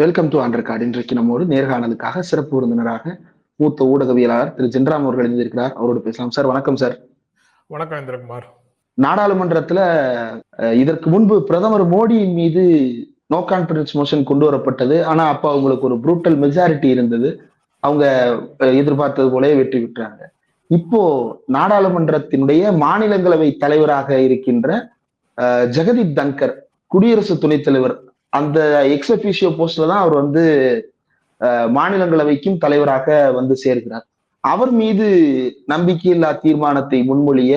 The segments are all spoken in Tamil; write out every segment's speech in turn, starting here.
வெல்கம் டு ஆண்டர் கார்டு இன்றைக்கு நம்மோடு நேர்காணலுக்காக சிறப்பு விருந்தினராக மூத்த ஊடகவியலாளர் திரு ஜென்ராம் அவர்கள் இணைந்திருக்கிறார். அவரோடு பேசலாம். சார் வணக்கம் சார். வணக்கம் இந்திரகுமார். நாடாளுமன்றத்துல இதற்கு முன்பு பிரதமர் மோடியின் மீது நோ கான்பிடன்ஸ் மோஷன் கொண்டு வரப்பட்டது. ஆனா அப்ப அவங்களுக்கு ஒரு ப்ரூட்டல் மெஜாரிட்டி இருந்தது. அவங்க எதிர்பார்த்தது போலவே வெற்றி பெற்றாங்க. இப்போ நாடாளுமன்றத்தினுடைய மாநிலங்களவை தலைவராக இருக்கின்ற ஜெகதீப் தங்கர் குடியரசு துணைத் தலைவர் அந்த எக்ஸ் அபிஷியோ போஸ்ட்ல தான் அவர் வந்து மாநிலங்களவைக்கும் தலைவராக வந்து சேர்கிறார். அவர் மீது நம்பிக்கையில்லா தீர்மானத்தை முன்மொழிய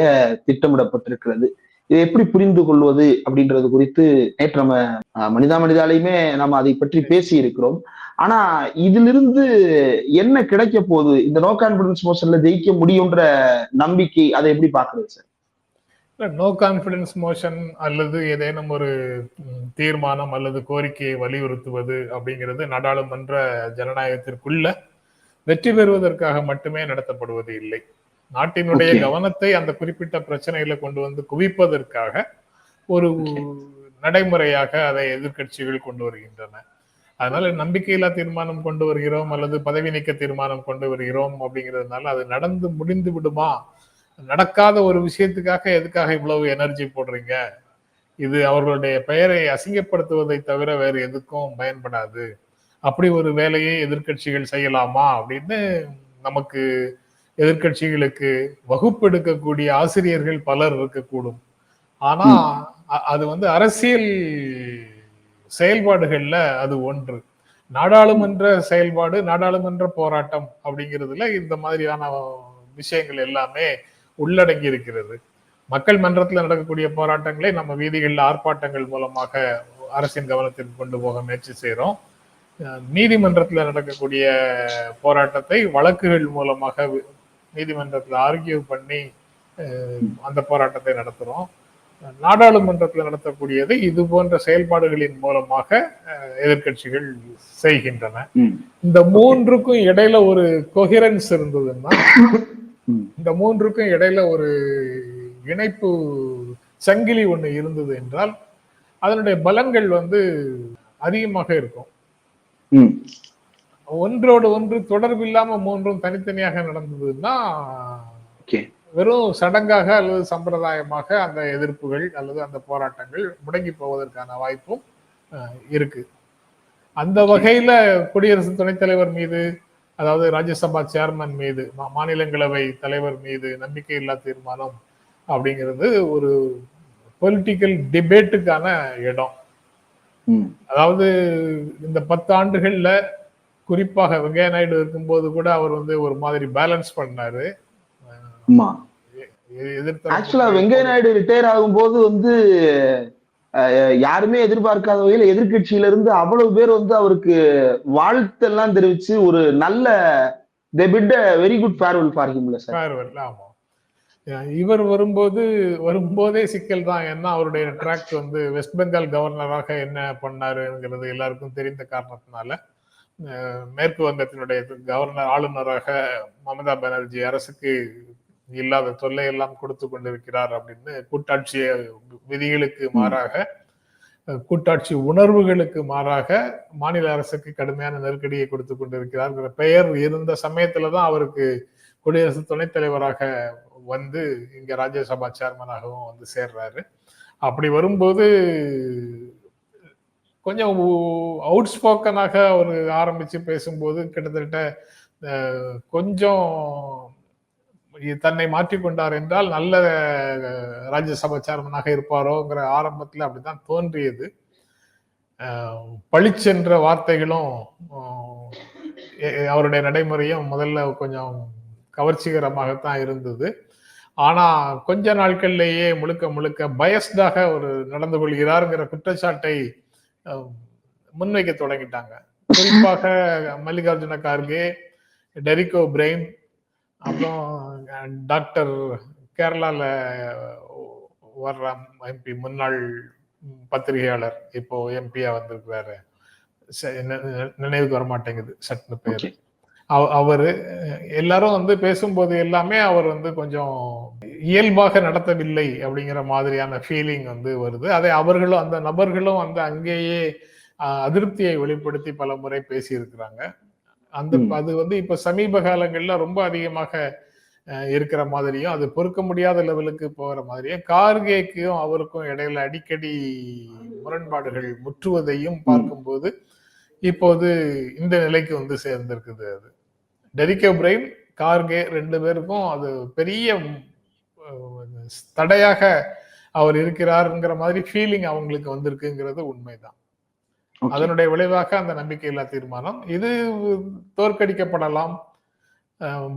திட்டமிடப்பட்டிருக்கிறது. இதை எப்படி புரிந்து கொள்வது அப்படின்றது குறித்து நேற்று நம்ம அஹ், மனிதா மனிதாலையுமே நம்ம அதை பற்றி பேசி இருக்கிறோம் ஆனா இதிலிருந்து என்ன கிடைக்க போகுது? இந்த நோ கான்பிடன்ஸ் மோஷன்ல ஜெயிக்க முடியுன்ற நம்பிக்கை அதை எப்படி பாக்குறது சார் நோ கான்பிடன்ஸ் மோஷன் அல்லது ஏதேனும் ஒரு தீர்மானம் அல்லது கோரிக்கையை வலியுறுத்துவது அப்படிங்கிறது நாடாளுமன்ற ஜனநாயகத்திற்குள்ள வெற்றி பெறுவதற்காக மட்டுமே நடத்தப்படுவது இல்லை. நாட்டினுடைய. கவனத்தை அந்த குறிப்பிட்ட பிரச்சனையில கொண்டு வந்து குவிப்பதற்காக ஒரு நடைமுறையாக அதை எதிர்க்கட்சிகள் கொண்டு வருகின்றன. அதனால நம்பிக்கையில்லா தீர்மானம் கொண்டு வருகிறோம் அல்லது பதவி நீக்க தீர்மானம் கொண்டு வருகிறோம் அப்படிங்கிறதுனால அது நடந்து முடிந்து விடுமா நடக்காத ஒரு விஷயத்துக்காக எதுக்காக இவ்வளவு எனர்ஜி போடுறீங்க? இது அவர்களுடைய பெயரை அசிங்கப்படுத்துவதை தவிர வேறு எதுக்கும் பயன்படாது. அப்படி ஒரு வேலையை எதிர்க்கட்சிகள் செய்யலாமா? அப்படின்னு நமக்கு எதிர்க்கட்சிகளுக்கு வகுப்பெடுக்கக்கூடிய ஆசிரியர்கள் பலர் இருக்கக்கூடும். ஆனா அது வந்து அரசியல் செயல்பாடுகள்ல அது ஒன்று. நாடாளுமன்ற செயல்பாடு நாடாளுமன்ற போராட்டம் அப்படிங்கிறதுல இந்த மாதிரியான விஷயங்கள் எல்லாமே உள்ளடங்கி இருக்கிறது மக்கள் மன்றத்தில் நடக்கக்கூடிய போராட்டங்களை நம்ம வீதிகளில் ஆர்ப்பாட்டங்கள் மூலமாக அரசின் கவனத்திற்கு கொண்டு போக முயற்சி செய்கிறோம் நீதிமன்றத்தில் நடக்கக்கூடிய போராட்டத்தை வழக்குகள் மூலமாக நீதிமன்றத்தில் ஆர்கியூ பண்ணி அந்த போராட்டத்தை நடத்துறோம். நாடாளுமன்றத்தில் நடத்தக்கூடியதை இது போன்ற செயல்பாடுகளின் மூலமாக அஹ், எதிர்க்கட்சிகள் செய்கின்றன. இந்த மூன்றுக்கும் இடையில ஒரு கொஹிரன்ஸ் இருந்ததுன்னா இந்த மூன்றுக்கும் இடையில ஒரு இணைப்பு சங்கிலி ஒண்ணு இருந்தது என்றால் அதனுடைய பலன்கள் வந்து அதிகமாக இருக்கும். ஒன்றோடு ஒன்று தொடர்பில்லாம மூன்றும் தனித்தனியாக நடந்ததுன்னா வெறும் சடங்காக அல்லது சம்பிரதாயமாக அந்த எதிர்ப்புகள் அல்லது அந்த போராட்டங்கள் முடங்கி போவதற்கான வாய்ப்பும் இருக்கு. அந்த வகையில குடியரசு துணைத் தலைவர் மீது அதாவது ராஜ்யசபா சேர்மன் மீது மாநிலங்களவை தலைவர் மீது நம்பிக்கையில்லா தீர்மானம் அப்படிங்கிறது ஒரு பொலிட்டிக்கல் டிபேட்டுக்கான இடம். அதாவது இந்த பத்து ஆண்டுகள்ல குறிப்பாக வெங்கையா நாயுடு இருக்கும்போது கூட அவர் வந்து ஒரு மாதிரி பேலன்ஸ் பண்ணாரு. ஆக்சுவலா வெங்கைய நாயுடு ரிட்டையர் ஆகும்போது வந்து யாருமே எதிர்பார்க்காத வகையில எதிர்கட்சியில இருந்து அவ்வளவு பேர் வந்து அவருக்கு வாழ்த்தெல்லாம் தெரிவிச்சு ஒரு நல்ல bit very good farewell for ஹிம்ல sir. ஆமா. இவர் வரும்போது வரும்போதே சிக்கல் தான். ஏன்னா அவருடைய ட்ராக் வந்து வெஸ்ட் பெங்கால் கவர்னராக என்ன பண்ணாருங்கிறது எல்லாருக்கும் தெரிந்த காரணத்தினால மேற்கு வங்கத்தினுடைய கவர்னர் ஆளுநராக மமதா பானர்ஜி அரசுக்கு இல்லாத தொல்லை எல்லாம் கொடுத்து கொண்டிருக்கிறார் அப்படின்னு கூட்டாட்சி விதிகளுக்கு மாறாக கூட்டாட்சி உணர்வுகளுக்கு மாறாக மாநில அரசுக்கு கடுமையான நெருக்கடியை கொடுத்து கொண்டிருக்கிறார்ங்கிற பெயர் இருந்த சமயத்துல தான் அவருக்கு குடியரசு துணைத் தலைவராக வந்து இங்க ராஜ்யசபா சேர்மனாகவும் வந்து சேர்றாரு. அப்படி வரும்போது கொஞ்சம் அவுட் ஸ்போக்கனாக அவர் ஆரம்பிச்சு பேசும்போது கிட்டத்தட்ட கொஞ்சம் தன்னை மாற்றிக்கொண்டார் என்றால் நல்ல ராஜ்யசபா சேர்மனாக இருப்பாரோங்கிற ஆரம்பத்தில் அப்படித்தான் தோன்றியது. பழிச்சென்ற பளிச்சென்ற வார்த்தைகளும் அவருடைய நடைமுறையும் முதல்ல கொஞ்சம் கவர்ச்சிகரமாகத்தான் இருந்தது. ஆனா கொஞ்ச நாட்கள்லேயே முழுக்க முழுக்க பயஸ்டாக ஒரு நடந்து கொள்கிறாருங்கிற குற்றச்சாட்டை முன்வைக்க தொடங்கிட்டாங்க. குறிப்பாக மல்லிகார்ஜுன கார்கே டெரிகோ பிரெயின் அப்புறம் டாக்டர் கேரளால வர்ற எம்பி முன்னாள் பத்திரிகையாளர் இப்போ எம்பியா வந்திருக்கிறாரு. நினைவுக்கு வர மாட்டேங்குது சட்னு பேர் அவரு எல்லாரும் வந்து பேசும்போது எல்லாமே அவர் வந்து கொஞ்சம் இயல்பாக நடத்தவில்லை அப்படிங்கிற மாதிரியான ஃபீலிங் வந்து வருது. அதை அவர்களும் அந்த நபர்களும் வந்து அங்கேயே அதிருப்தியை வெளிப்படுத்தி பல முறை பேசியிருக்கிறாங்க. அந்த. அது வந்து இப்ப சமீப காலங்கள்ல ரொம்ப அதிகமாக இருக்கிற மாதிரியும் அது பொறுக்க முடியாத லெவலுக்கு போகிற மாதிரியும் கார்கேக்கும் அவருக்கும் இடையில அடிக்கடி முரண்பாடுகள் முற்றுவதையும் பார்க்கும்போது இப்போது இந்த நிலைக்கு வந்து சேர்ந்திருக்குது அது. டெரிக் பிரைன் கார்கே ரெண்டு பேருக்கும் அது பெரிய தடையாக அவர் இருக்கிறாருங்கிற மாதிரி ஃபீலிங் அவங்களுக்கு வந்திருக்குங்கிறது உண்மைதான். அதனுடைய விளைவாக அந்த நம்பிக்கையில்லா தீர்மானம். இது தோற்கடிக்கப்படலாம்.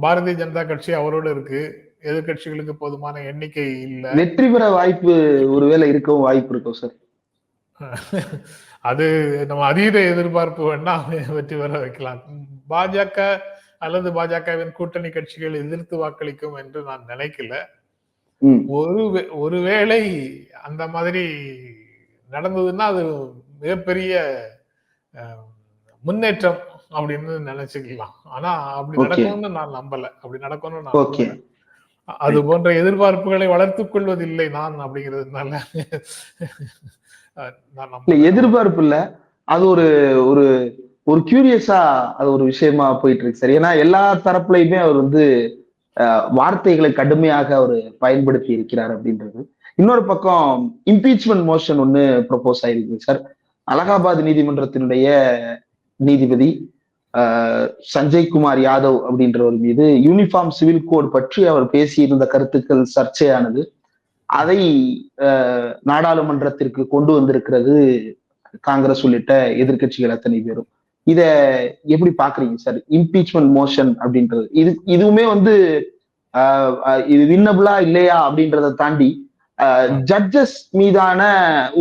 பாரதிய ஜனதா கட்சி அவரோட இருக்கு. எதிர்கட்சிகளுக்கு போதுமான எண்ணிக்கை இல்ல. வெற்றி பெற வாய்ப்பு ஒருவேளை இருக்கவும் வாய்ப்பு இருக்கும் சார் அது நம்ம அதீத எதிர்பார்ப்பு வேணா வெற்றி பெற வைக்கலாம். பாஜக அல்லது பாஜகவின் கூட்டணி கட்சிகள் எதிர்த்து வாக்களிக்கும் என்று நான் நினைக்கல. ஒரு ஒருவேளை அந்த மாதிரி நடந்ததுன்னா அது மிகப்பெரிய முன்னேற்றம் அப்படின்னு நினைச்சுக்கலாம். ஆனா அப்படி. நடக்கும்னு நான் நம்பல. அப்படி நடக்கும்னு நான். அது போன்ற எதிர்பார்ப்புகளை வளர்த்துக் கொள்வதில்லை நான் அப்படிங்கிறதுனால. எதிர்பார்ப்பு இல்ல. அது ஒரு ஒரு ஒரு கியூரியஸா அது ஒரு விஷயமா போயிட்டு இருக்கு சார். ஏன்னா எல்லா தரப்புலையுமே அவர் வந்து வார்த்தைகளை கடுமையாக அவர் பயன்படுத்தி இருக்கிறார் அப்படின்றது. இன்னொரு பக்கம் இம்பீச்மெண்ட் மோஷன் ஒன்னு ப்ரொபோஸ் ஆயிருக்கு சார். அலகாபாத் நீதிமன்றத்தினுடைய நீதிபதி சஞ்சய் குமார் யாதவ் அப்படின்றவர் மீது யூனிஃபார்ம் சிவில் கோட் பற்றி அவர் பேசியிருந்த கருத்துக்கள் சர்ச்சையானது. அதை நாடாளுமன்றத்திற்கு கொண்டு வந்திருக்கிறது காங்கிரஸ் உள்ளிட்ட எதிர்க்கட்சிகள் அத்தனை பேரும். இத எப்படி பாக்குறீங்க சார் இம்பீச்மெண்ட் மோஷன் அப்படின்றது. இது இதுவுமே வந்து இது வின்னபிளா இல்லையா அப்படின்றத தாண்டி ஜட்ஜஸ் மீதான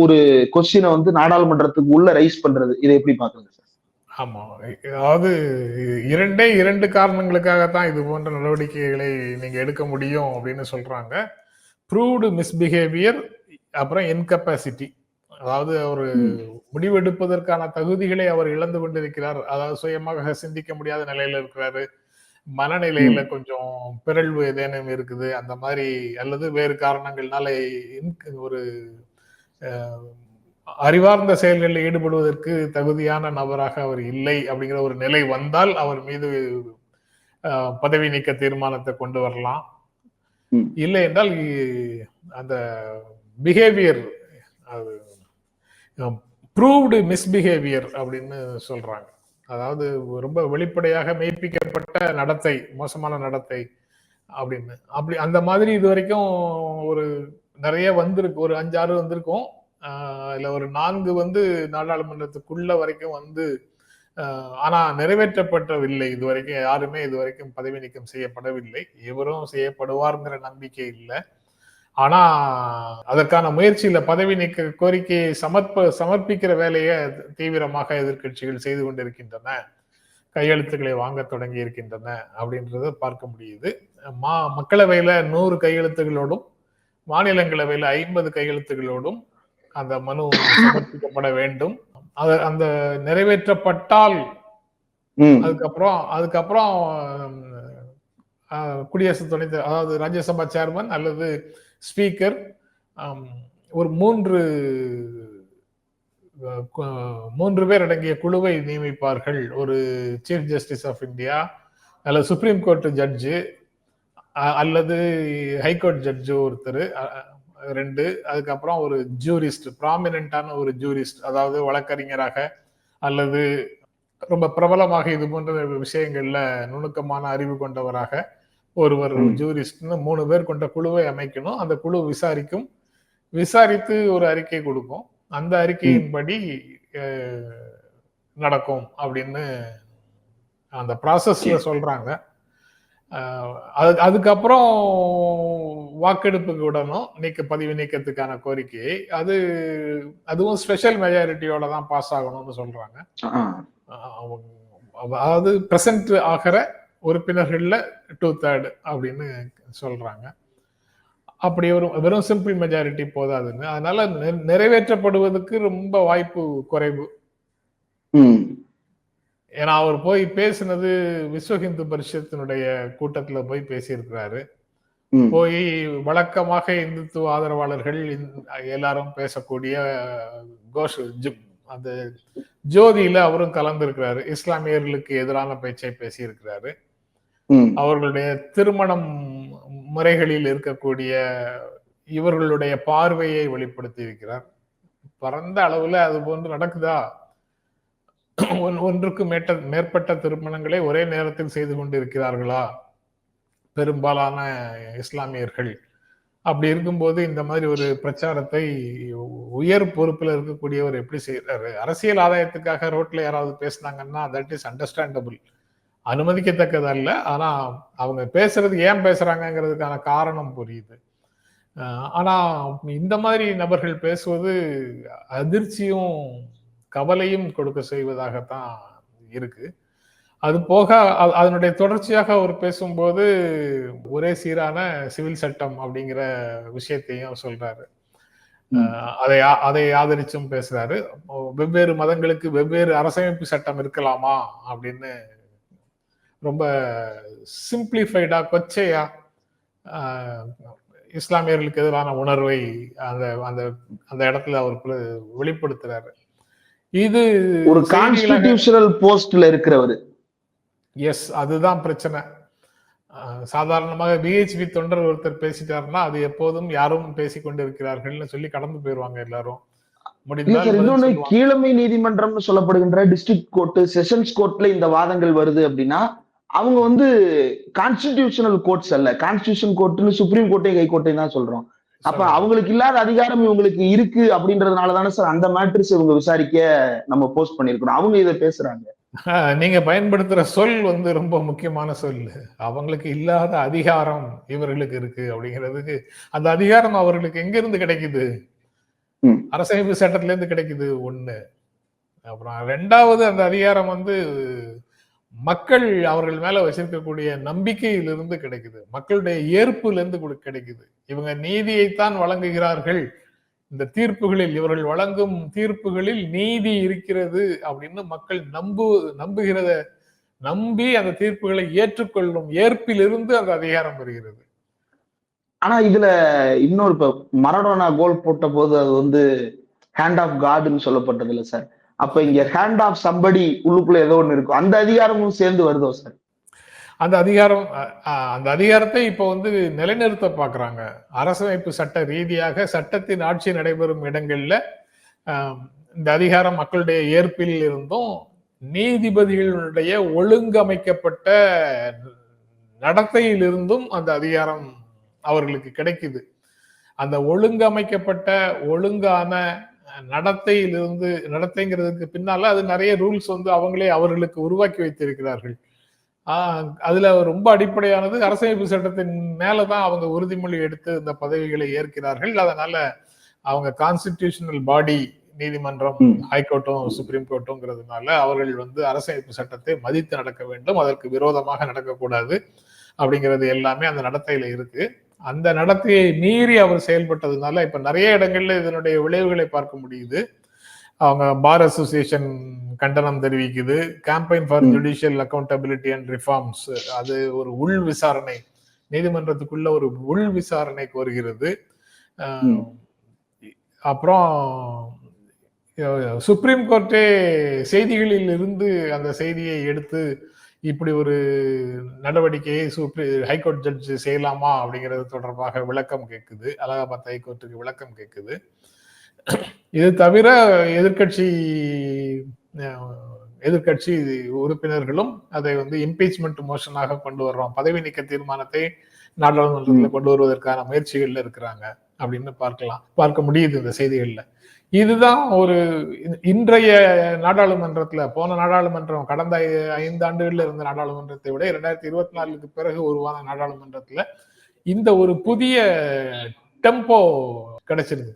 ஒரு கொஸ்டினை வந்து நாடாளுமன்றத்துக்கு உள்ள ரைஸ் பண்றது. இதை எப்படி பாக்குறீங்க சார் ஆமா. அதாவது இரண்டே இரண்டு காரணங்களுக்காகத்தான் இது போன்ற நடவடிக்கைகளை நீங்க எடுக்க முடியும் அப்படின்னு சொல்றாங்க. ப்ரூவ்டு மிஸ்பிஹேவியர் அப்புறம் இன்கப்பாசிட்டி அதாவது ஒரு ம். முடிவெடுப்பதற்கான தகுதிகளை அவர் இழந்து கொண்டிருக்கிறார். அதாவது சுயமாக சிந்திக்க முடியாத நிலையில இருக்கிறாரு. மனநிலையில கொஞ்சம் பிறழ்வு ஏதேனும் இருக்குது. அந்த மாதிரி அல்லது வேறு காரணங்கள்னால இன்க- ஒரு அறிவார்ந்த செயல்களில் ஈடுபடுவதற்கு தகுதியான நபராக அவர் இல்லை அப்படிங்கிற ஒரு நிலை வந்தால் அவர் மீது பதவி நீக்க தீர்மானத்தை கொண்டு வரலாம். இல்லை என்றால் அந்த பிஹேவியர் அது ப்ரூவ்டு மிஸ்பிஹேவியர் அப்படின்னு சொல்றாங்க. அதாவது ரொம்ப வெளிப்படையாக மெய்ப்பிக்கப்பட்ட நடத்தை மோசமான நடத்தை அப்படின்னு. அப்படி அந்த மாதிரி இது வரைக்கும் ஒரு நிறைய வந்திருக்கு ஒரு அஞ்சாறு வந்திருக்கும். இல்ல ஒரு நான்கு வந்து நாடாளுமன்றத்துக்குள்ள வரைக்கும் வந்து ஆனா நிறைவேற்றப்பட்டவில்லை இது வரைக்கும் யாருமே இது வரைக்கும் பதவி நீக்கம் செய்யப்படவில்லை. இவரும் செய்யப்படுவார்ங்கிற நம்பிக்கை இல்லை. ஆனா அதற்கான முயற்சியில பதவி நீக்க கோரிக்கையை சமர்ப்ப சமர்ப்பிக்கிற வேலையை தீவிரமாக எதிர்க்கட்சிகள் செய்து கொண்டிருக்கின்றன. கையெழுத்துக்களை வாங்க தொடங்கி இருக்கின்றன அப்படின்றத பார்க்க முடியுது. மா மக்களவையில நூறு கையெழுத்துகளோடும் மாநிலங்களவையில ஐம்பது கையெழுத்துகளோடும் அந்த மனு சமர்ப்பிக்கப்பட வேண்டும். அது அந்த நிறைவேற்றப்பட்டால் அதுக்கப்புறம் அதுக்கப்புறம் குடியரசு துணைத் அதாவது ராஜ்யசபா சேர்மன் அல்லது ஸ்பீக்கர் ஒரு மூன்று மூன்று பேர் அடங்கிய குழுவை நியமிப்பார்கள். ஒரு சீஃப் ஜஸ்டிஸ் ஆஃப் இந்தியா அல்லது சுப்ரீம் கோர்ட் ஜட்ஜு அல்லது ஹைகோர்ட் ஜட்ஜு ஒருத்தர் ரெண்டு அதுக்கப்புறம் ஒரு ஜூரிஸ்ட் ப்ராமினென்ட்டான ஒரு ஜூரிஸ்ட் அதாவது வழக்கறிஞராக அல்லது ரொம்ப பிரபலமாக இது போன்ற விஷயங்கள்ல நுணுக்கமான அறிவு கொண்டவராக ஒருவர். ஜூரிஸ்ட்னு மூணு பேர் கொண்ட குழுவை அமைக்கணும். அந்த குழு விசாரிக்கும். விசாரித்து ஒரு அறிக்கை கொடுக்கும். அந்த அறிக்கையின்படி நடக்கும் அப்படின்னு அந்த ப்ராசஸ்ல சொல்றாங்க. அது அதுக்கப்புறம் வாக்கெடுப்புக்கு விடணும். நீக்க பதிவு நீக்கத்துக்கான கோரிக்கையை அது அதுவும் ஸ்பெஷல் மெஜாரிட்டியோட தான் பாஸ் ஆகணும்னு சொல்றாங்க. அதாவது பிரசன்ட் ஆகிற உறுப்பினர்கள்ல டூ தேர்ட் அப்படின்னு சொல்றாங்க. அப்படி ஒரு வெறும் சிம்பிள் மெஜாரிட்டி போதாதுன்னு அதனால நிறைவேற்றப்படுவதற்கு ரொம்ப வாய்ப்பு குறைவு. ஏன்னா அவர் போய் பேசினது விஸ்வ இந்து பரிஷத்தினுடைய கூட்டத்துல போய் பேசியிருக்கிறாரு. போய் வழக்கமாக இந்துத்துவ ஆதரவாளர்கள் எல்லாரும் பேசக்கூடிய கோஷ் அந்த ஜோதியில அவரும் கலந்திருக்கிறாரு. இஸ்லாமியர்களுக்கு எதிரான பேச்சை பேசியிருக்கிறாரு. அவர்களுடைய திருமணம் முறைகளில் இருக்கக்கூடிய இவர்களுடைய பார்வையை வெளிப்படுத்தி இருக்கிறார் பரந்த அளவுல அது போன்று நடக்குதா? ஒன்றுக்கு மேட்ட மேற்பட்ட திருமணங்களை ஒரே நேரத்தில் செய்து கொண்டிருக்கிறார்களா? பெரும்பாலான இஸ்லாமியர்கள். அப்படி இருக்கும்போது இந்த மாதிரி ஒரு பிரச்சாரத்தை உயர் பொறுப்பில் இருக்கக்கூடியவர் எப்படி செய்யறாரு அரசியல் ஆதாயத்துக்காக ரோட்ல யாராவது பேசுனாங்கன்னா தட் இஸ் அண்டர்ஸ்டாண்டபிள் அனுமதிக்கத்தக்கதல்ல. ஆனா அவங்க பேசுறது ஏன் பேசுறாங்கிறதுக்கான காரணம் புரியுது. ஆனா இந்த மாதிரி நபர்கள் பேசுவது அதிர்ச்சியும் கவலையும் கொடுக்க செய்வதாகத்தான் இருக்கு. அது போக அதனுடைய தொடர்ச்சியாக அவர் பேசும்போது ஒரே சீரான சிவில் சட்டம் அப்படிங்கிற விஷயத்தையும் சொல்றாரு. அதை அதை ஆதரிச்சும் பேசுறாரு. வெவ்வேறு மதங்களுக்கு வெவ்வேறு அரசமைப்பு சட்டம் இருக்கலாமா அப்படின்னு ரொம்ப சிம்பிளிஃபைடா கொச்சையா இஸ்லாமியர்களுக்கு எதிரான உணர்வை அந்த அந்த அந்த இடத்துல அவர் வெளிப்படுத்துறாரு. இது ஒரு கான்ஸ்டிடியூஷனல் போஸ்ட்ல இருக்கிறவர். எஸ் அதுதான் பிரச்சனை. சாதாரணமாக பிஹெச்பி தொண்டர் ஒருத்தர் பேசிட்டாருன்னா அது எப்போதும் யாரும் பேசிக் கொண்டிருக்கிறார்கள்னு சொல்லி கடந்து போயிருவாங்க எல்லாரும். இன்னொன்னு. கீழமை நீதிமன்றம்னு சொல்லப்படுகின்ற டிஸ்ட்ரிக்ட் கோர்ட் செஷன்ஸ் கோர்ட்ல இந்த வாதங்கள் வருது அப்படின்னா அவங்க வந்து கான்ஸ்டிடியூஷனல் கோர்ட்ஸ் அல்ல. கான்ஸ்டிடியூஷன் கோர்ட்னு சுப்ரீம் கோர்ட்டையும் ஹை கோர்ட்டையும் தான் சொல்றோம். அப்ப அவங்களுக்கு இல்லாத அதிகாரம் இவங்களுக்கு இருக்கு அப்படின்றதுனால தானே சார் அந்த மேட்ரிக்ஸ் இவங்க விசாரிக்க நம்ம போஸ்ட் பண்ணிருக்கிறோம் அவங்க இதை பேசுறாங்க. நீங்க பயன்படுத்துற சொல் வந்து ரொம்ப முக்கியமான சொல். அவங்களுக்கு இல்லாத அதிகாரம் இவர்களுக்கு இருக்கு அப்படிங்கிறதுக்கு அந்த அதிகாரம் அவர்களுக்கு எங்க இருந்து கிடைக்குது. அரசமைப்பு சட்டத்துல இருந்து கிடைக்குது ஒண்ணு. அப்புறம் ரெண்டாவது அந்த அதிகாரம் வந்து மக்கள் அவர்கள் மேல வச்சிருக்கக்கூடிய நம்பிக்கையிலிருந்து கிடைக்குது. மக்களுடைய ஏற்புலேருந்து கூட கிடைக்குது. இவங்க நீதியைத்தான் வழங்குகிறார்கள். இந்த தீர்ப்புகளில் இவர்கள் வழங்கும் தீர்ப்புகளில் நீதி இருக்கிறது அப்படின்னு மக்கள் நம்பு நம்புகிறத நம்பி அந்த தீர்ப்புகளை ஏற்றுக்கொள்ளும் ஏற்பிலிருந்து அந்த அதிகாரம் வருகிறது. ஆனா இதுல இன்னொரு இப்ப மரடோனா கோல் போட்ட போது அது வந்து ஹேண்ட் ஆஃப் காட்னு சொல்லப்பட்டது இல்ல சார். அப்ப இங்க ஹேண்ட் ஆஃப் சம்படி உள்ளுக்குள்ள ஏதோ ஒண்ணு இருக்கும். அந்த அதிகாரமும் சேர்ந்து வருதோ சார் அந்த அதிகாரம் அந்த அதிகாரத்தை இப்போ வந்து நிலைநிறுத்த பார்க்குறாங்க அரசமைப்பு சட்ட ரீதியாக சட்டத்தின் ஆட்சி நடைபெறும் இடங்கள்ல இந்த அதிகாரம் மக்களுடைய ஏற்பில் இருந்தும் நீதிபதிகளுடைய ஒழுங்கமைக்கப்பட்ட நடத்தையிலிருந்தும் அந்த அதிகாரம் அவர்களுக்கு கிடைக்குது. அந்த ஒழுங்கமைக்கப்பட்ட ஒழுங்கான நடத்தையிலிருந்து நடத்தைங்கிறதுக்கு பின்னால அது நிறைய ரூல்ஸ் வந்து அவங்களே அவர்களுக்கு உருவாக்கி வைத்திருக்கிறார்கள். அதுல ரொம்ப அடிப்படையானது அரசமைப்பு சட்டத்தின் மேலதான் அவங்க உறுதிமொழி எடுத்து இந்த பதவிகளை ஏற்கிறார்கள். அதனால அவங்க கான்ஸ்டிடியூஷனல் பாடி நீதிமன்றம். ஹைகோர்ட்டும் சுப்ரீம் கோர்ட்டுங்கிறதுனால அவர்கள் வந்து அரசமைப்பு சட்டத்தை மதித்து நடக்க வேண்டும். அதற்கு விரோதமாக நடக்கக்கூடாது அப்படிங்கிறது எல்லாமே அந்த நடத்தையில இருக்கு. அந்த நடத்தையை மீறி அவர் செயல்பட்டதுனால இப்ப நிறைய இடங்கள்ல இதனுடைய விளைவுகளை பார்க்க முடியுது. அவங்க பார் அசோசியேஷன் கண்டனம் தெரிவிக்குது. Campaign for. Judicial accountability and reforms அது ஒரு உள் விசாரணை. நீதிமன்றத்துக்குள்ள ஒரு உள் விசாரணை கோருகிறது. அப்புறம் சுப்ரீம் கோர்ட்டே செய்திகளில் இருந்து அந்த செய்தியை எடுத்து இப்படி ஒரு நடவடிக்கையை சுப்ரீ ஹைகோர்ட் ஜட்ஜ் செய்யலாமா அப்படிங்கிறது தொடர்பாக விளக்கம் கேட்குது. அலகாபாத் ஹைகோர்ட்டுக்கு விளக்கம் கேட்குது. இது தவிர எதிர்க்கட்சி எதிர்க்கட்சி உறுப்பினர்களும் அதை வந்து இம்பீச்மெண்ட் மோஷனாக கொண்டு வர்றோம். பதவி நீக்க தீர்மானத்தை நாடாளுமன்றத்தில் கொண்டு வருவதற்கான முயற்சிகள்ல இருக்கிறாங்க அப்படின்னு பார்க்கலாம். பார்க்க முடியுது இந்த செய்திகள்ல. இதுதான் ஒரு இன்றைய நாடாளுமன்றத்துல போன நாடாளுமன்றம் கடந்த ஐந்து ஆண்டுகள்ல இருந்த நாடாளுமன்றத்தை விட இரண்டாயிரத்தி இருபத்தி நாலுக்கு பிறகு உருவான நாடாளுமன்றத்துல இந்த ஒரு புதிய டெம்போ கிடைச்சிருக்குது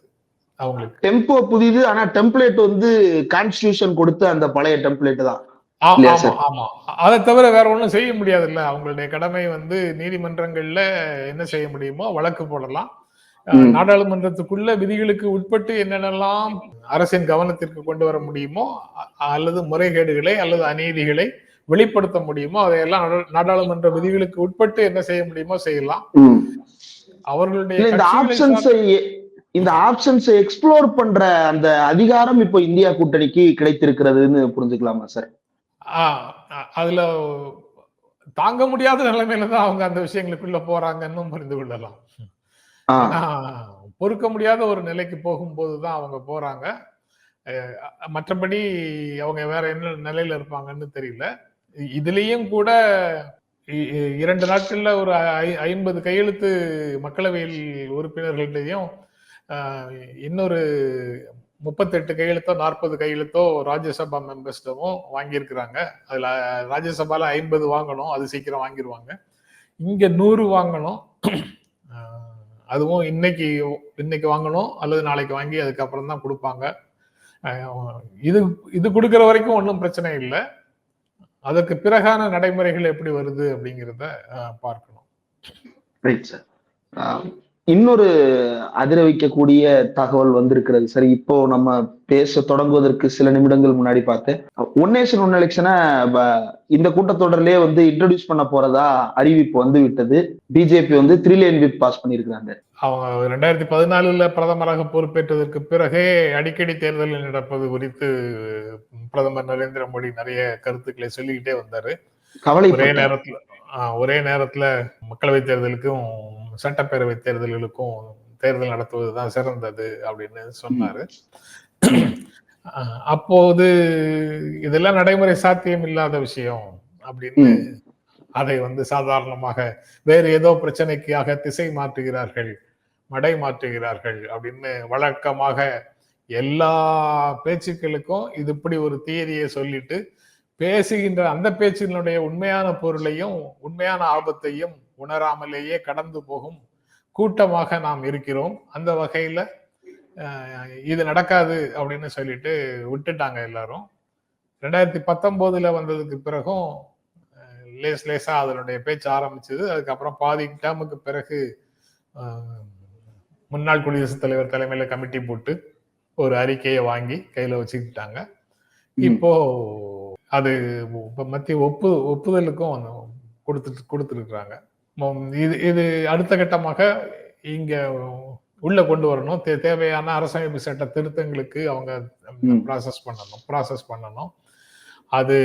அவங்களுக்கு. டெம்போ புதிது ஆனா டெம்ப்ளேட் வந்து கான்ஸ்டிடியூஷன் கொடுத்த அந்த பழைய டெம்ப்ளேட் தான். ஆமா. அதை தவிர வேற ஒண்ணும் செய்ய முடியாதுல்ல. அவங்களுடைய கடமை வந்து நீதிமன்றங்கள்ல என்ன செய்ய முடியுமோ வழக்கு போடலாம். நாடாளுமன்றத்துக்குள்ள விதிகளுக்கு உட்பட்டு என்னென்னலாம் அரசின் கவனத்திற்கு கொண்டு வர முடியுமோ அல்லது முறைகேடுகளை அல்லது அநீதிகளை வெளிப்படுத்த முடியுமோ அதையெல்லாம் நாடா- நாடாளுமன்ற விதிகளுக்கு உட்பட்டு என்ன செய்ய முடியுமோ செய்யலாம். அவர்களுடைய இந்த ஆப்ஷன்ஸை இந்த ஆப்ஷன்ஸை எக்ஸ்ப்ளோர் பண்ற அந்த அதிகாரம் இப்போ இந்தியா கூட்டணிக்கு கிடைத்திருக்கிறதுன்னு புரிஞ்சுக்கலாமா சார் அதுல தாங்க முடியாத நிலைமையில தான் அவங்க அந்த விஷயங்களுக்குள்ள போறாங்கன்னு புரிந்து கொள்ளலாம். பொறுக்க முடியாத ஒரு நிலைக்கு போகும்போது தான் அவங்க போறாங்க. மற்றபடி அவங்க வேற என்ன நிலையில இருப்பாங்கன்னு தெரியல. இதுலயும் கூட இரண்டு நாட்கள்ல ஒரு ஐ- ஐம்பது கையெழுத்து மக்களவையில் உறுப்பினர்களிடையும் ஆஹ், இன்னொரு முப்பத்தெட்டு கையெழுத்தோ நாற்பது கையெழுத்தோ ராஜ்யசபா மெம்பர்ஸ்டமும் வாங்கியிருக்கிறாங்க. அதுல ராஜ்யசபால ஐம்பது வாங்கணும். அது சீக்கிரம் வாங்கிடுவாங்க இங்க நூறு வாங்கணும். அதுவும் இன்னைக்கு இன்னைக்கு வாங்கணும் அல்லது நாளைக்கு வாங்கி அதுக்கப்புறம் தான் கொடுப்பாங்க. இது இது கொடுக்குற வரைக்கும் ஒன்றும் பிரச்சனை இல்லை. அதற்கு பிறகான நடைமுறைகள் எப்படி வருது அப்படிங்கிறத பார்க்கணும். ரைட் சார் இன்னொரு அதிர வைக்கக்கூடிய தகவல் வந்திருக்கிறது. சரி இப்போ நம்ம பேச தொடங்குவதற்கு சில நிமிடங்கள் முன்னாடி பார்த்தேன். ஒன் நேஷன் ஒன் எலெக்ஷனை இந்த கூட்டத்தொடரிலே வந்து இன்ட்ரடியூஸ் பண்ண போறதா அறிவிப்பு வந்து விட்டது பிஜேபி வந்து த்ரீ லேன் விப் பாஸ் பண்ணியிருக்கிறாங்க. அவங்க ரெண்டாயிரத்தி பதினாலுல பிரதமராக பொறுப்பேற்றதற்கு பிறகே அடிக்கடி தேர்தலில் நடப்பது குறித்து பிரதமர் நரேந்திர மோடி நிறைய கருத்துக்களை சொல்லிக்கிட்டே வந்தாரு. ஒரே கவலை நேரத்துல ஆஹ், ஒரே நேரத்துல மக்களவை தேர்தலுக்கும் சட்டப்பேரவை தேர்தல்களுக்கும் தேர்தல் நடத்துவதுதான் சிறந்தது அப்படின்னு சொன்னாரு அப்போது இதெல்லாம் நடைமுறை சாத்தியம் இல்லாத விஷயம் அப்படின்னு. அதை வந்து சாதாரணமாக வேறு ஏதோ பிரச்சனைக்காக திசை மாற்றுகிறார்கள் மடை மாற்றுகிறார்கள் அப்படின்னு வழக்கமாக எல்லா பேச்சுக்களுக்கும் இது இப்படி ஒரு தியரியை சொல்லிட்டு பேசுகின்ற அந்த பேச்சினுடைய உண்மையான பொருளையும் உண்மையான ஆபத்தையும் உணராமலேயே கடந்து போகும் கூட்டமாக நாம் இருக்கிறோம். அந்த வகையில இது நடக்காது அப்படின்னு சொல்லிட்டு விட்டுட்டாங்க எல்லாரும். ரெண்டாயிரத்தி பத்தொன்பதுல வந்ததுக்கு பிறகும் லேஸ் லேசா அதனுடைய பேச்சு ஆரம்பிச்சது. அதுக்கப்புறம் பாதி டேமுக்கு பிறகு முன்னாள் குடியரசுத் தலைவர் தலைமையில கமிட்டி போட்டு ஒரு அறிக்கையை வாங்கி கையில வச்சுக்கிட்டாங்க. இப்போ அது மத்திய ஒப்பு ஒப்புதலுக்கும் கொடுத்துட்டு கொடுத்துருக்குறாங்க. இது இது அடுத்த கட்டமாக இங்க உள்ள கொண்டு வரணும். தே- தேவையான அரசமைப்பு சட்ட திருத்தங்களுக்கு அவங்க. ப்ராசஸ் பண்ணணும் ப்ராசஸ் பண்ணணும். அது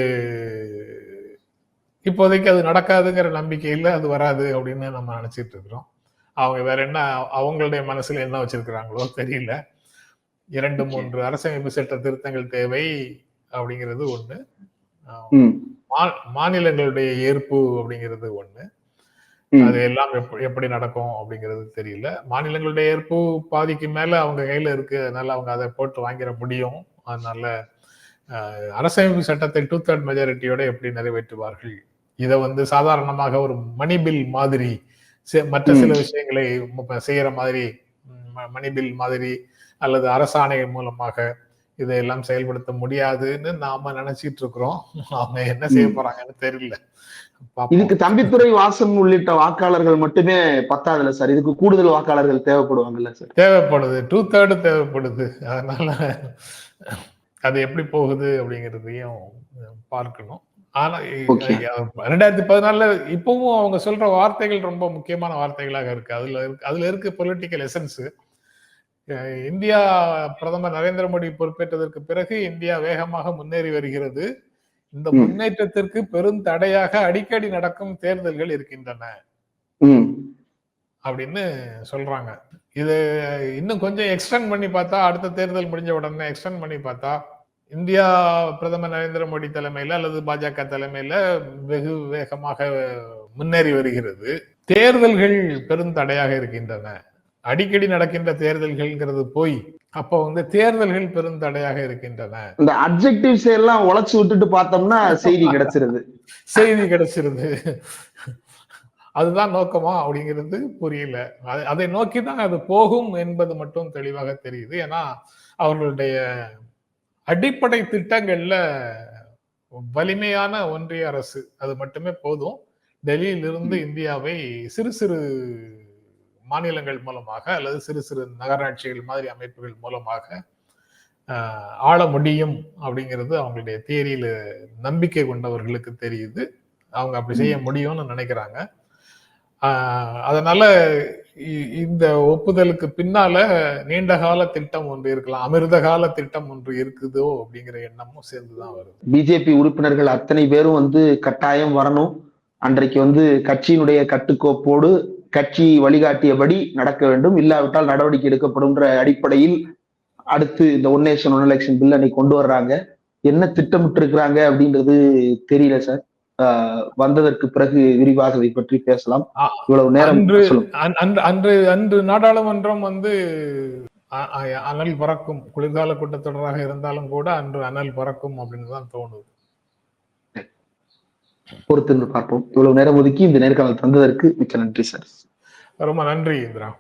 இப்போதைக்கு அது நடக்காதுங்கிற நம்பிக்கையில அது வராது அப்படின்னு நம்ம நினைச்சிட்டு இருக்கிறோம். அவங்க வேற என்ன அவங்களுடைய மனசுல என்ன வச்சிருக்கிறாங்களோ தெரியல. இரண்டு மூன்று அரசமைப்பு சட்ட திருத்தங்கள் தேவை அப்படிங்கிறது மா- மாநிலங்களுடைய ஏற்பு அப்படிங்கிறது ஒண்ணு. அது எல்லாம் எப்படி நடக்கும் அப்படிங்கிறது தெரியல. மாநிலங்களுடைய ஏற்பு பாதிக்கு மேல அவங்க கையில இருக்கு. அதனால அவங்க அதை போட்டு வாங்கிட முடியும். அதனால ஆஹ், அரசமைப்பு சட்டத்தை டூ தேர்ட் மெஜாரிட்டியோட எப்படி நிறைவேற்றுவார்கள்? இதை வந்து சாதாரணமாக ஒரு மணி பில் மாதிரி மற்ற சில விஷயங்களை செய்யற மாதிரி மணி பில் மாதிரி அல்லது அரசாணை மூலமாக இதையெல்லாம் செயல்படுத்த முடியாதுன்னு நாம நினைச்சிட்டு இருக்கிறோம் அவங்க என்ன செய்ய போறாங்கன்னு தெரியல. இதுக்கு தம்பித்துறை வாசன் உள்ளிட்ட வாக்காளர்கள் மட்டுமே பத்தாதுல சார்? இதுக்கு கூடுதல் வாக்காளர்கள் தேவைப்படுவாங்கல்ல சார்? தேவைப்படுது. டூ தேர்டு தேவைப்படுது. அதனால அது எப்படி போகுது அப்படிங்கிறதையும் பார்க்கணும். ஆனா. ரெண்டாயிரத்தி பதினாலுல இப்பவும் அவங்க சொல்ற வார்த்தைகள் ரொம்ப முக்கியமான வார்த்தைகளாக இருக்கு. அதுல இருக்கு அதுல இருக்கு பொலிட்டிக்கல் எசன்ஸ் இந்தியா பிரதமர் நரேந்திர மோடி பொறுப்பேற்றதற்கு பிறகு இந்தியா வேகமாக முன்னேறி வருகிறது. இந்த. முன்னேற்றத்திற்கு பெரும் தடையாக அடிக்கடி நடக்கும் தேர்தல்கள் இருக்கின்றன. அப்படின்னு சொல்றாங்க. இது இன்னும் கொஞ்சம் எக்ஸ்டெண்ட் பண்ணி பார்த்தா அடுத்த தேர்தல் முடிஞ்ச உடனே எக்ஸ்டெண்ட் பண்ணி பார்த்தா இந்தியா பிரதமர் நரேந்திர மோடி தலைமையில அல்லது பாஜக தலைமையில வெகு வேகமாக முன்னேறி வருகிறது. தேர்தல்கள் பெரும் தடையாக இருக்கின்றன. அடிக்கடி நடக்கின்ற தேர்தல்கள்ங்கிறது போய் அப்போ வந்து தேர்தல்கள் பெரும் தடையாக இருக்கின்றன. இந்த அப்ஜெக்டிவ்ஸ் எல்லாம் உழைச்சு விட்டுட்டு பார்த்தோம்னா செய்தி கிடைச்சிருது. செய்தி கிடைச்சிருது. அதுதான் நோக்கமா அப்படிங்கிறது புரியல. அது- அதை நோக்கி தான் அது போகும் என்பது மட்டும் தெளிவாக தெரியுது. ஏன்னா அவர்களுடைய அடிப்படை திட்டங்கள்ல வலிமையான ஒன்றிய அரசு அது மட்டுமே போதும். டெல்லியிலிருந்து இந்தியாவை சிறு சிறு மாநிலங்கள் மூலமாக அல்லது சிறு சிறு நகராட்சிகள் மாதிரி அமைப்புகள் மூலமாக ஆள முடியும் அப்படிங்கிறது அவங்களுடைய தியரியில நம்பிக்கை கொண்டவர்களுக்கு தெரியுது. அவங்க அப்படி செய்ய முடியும்னு நினைக்கிறாங்க. அதனால இந்த ஒப்புதலுக்கு பின்னால நீண்ட கால திட்டம் ஒன்று இருக்கலாம் அமிர்த கால திட்டம் ஒன்று இருக்குதோ அப்படிங்கிற எண்ணமும் சேர்ந்துதான் வருது. பிஜேபி உறுப்பினர்கள் அத்தனை பேரும் வந்து கட்டாயம் வரணும். அன்றைக்கு வந்து கட்சியினுடைய கட்டுக்கோப்போடு கட்சி வழிகாட்டியபடி நடக்க வேண்டும். இல்லாவிட்டால் நடவடிக்கை எடுக்கப்படும்ன்ற அடிப்படையில் அடுத்து இந்த one nation one election bill அன்னைக்கு கொண்டு வர்றாங்க. என்ன திட்டமிட்டு இருக்கிறாங்க அப்படின்றது தெரியல சார். வந்ததற்கு பிறகு விரிவாக இதை பற்றி பேசலாம். இவ்வளவு நேரம் அன்று அன்று அன்று நாடாளுமன்றம் வந்து அனல் பறக்கும் குளிர்கால கூட்டத்தொடராக இருந்தாலும் கூட அன்று அனல் பறக்கும் அப்படின்னு தான் தோணுது. பொறுத்திருந்து பார்ப்போம். இவ்வளவு நேரம் ஒதுக்கி இந்த நேர்காணல் தந்ததற்கு மிக்க நன்றி சார். ரொம்ப நன்றி இந்திரா.